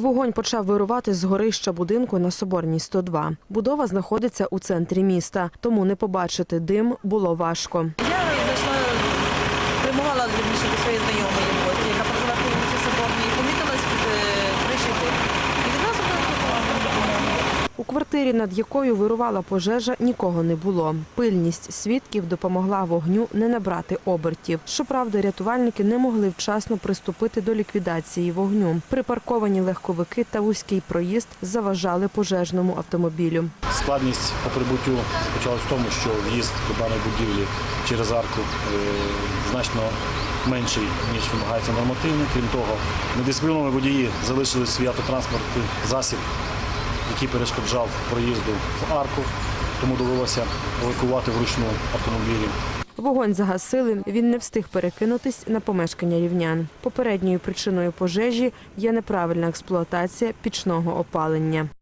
Вогонь почав вирувати з горища будинку на Соборній 102. Будова знаходиться у центрі міста, тому не побачити дим було важко. У квартирі, над якою вирувала пожежа, нікого не було. Пильність свідків допомогла вогню не набрати обертів. Щоправда, рятувальники не могли вчасно приступити до ліквідації вогню. Припарковані легковики та вузький проїзд заважали пожежному автомобілю. Складність по прибуттю заключалась в тому, що в'їзд до даної будівлі через арку е, значно менший, ніж вимагається нормативно. Крім того, недисципліновані водії залишили свій автотранспортний засіб, який перешкоджав проїзду в арку, тому довелося евакувати вручну автомобілі. Вогонь загасили. Він не встиг перекинутись на помешкання рівнян. Попередньою причиною пожежі є неправильна експлуатація пічного опалення.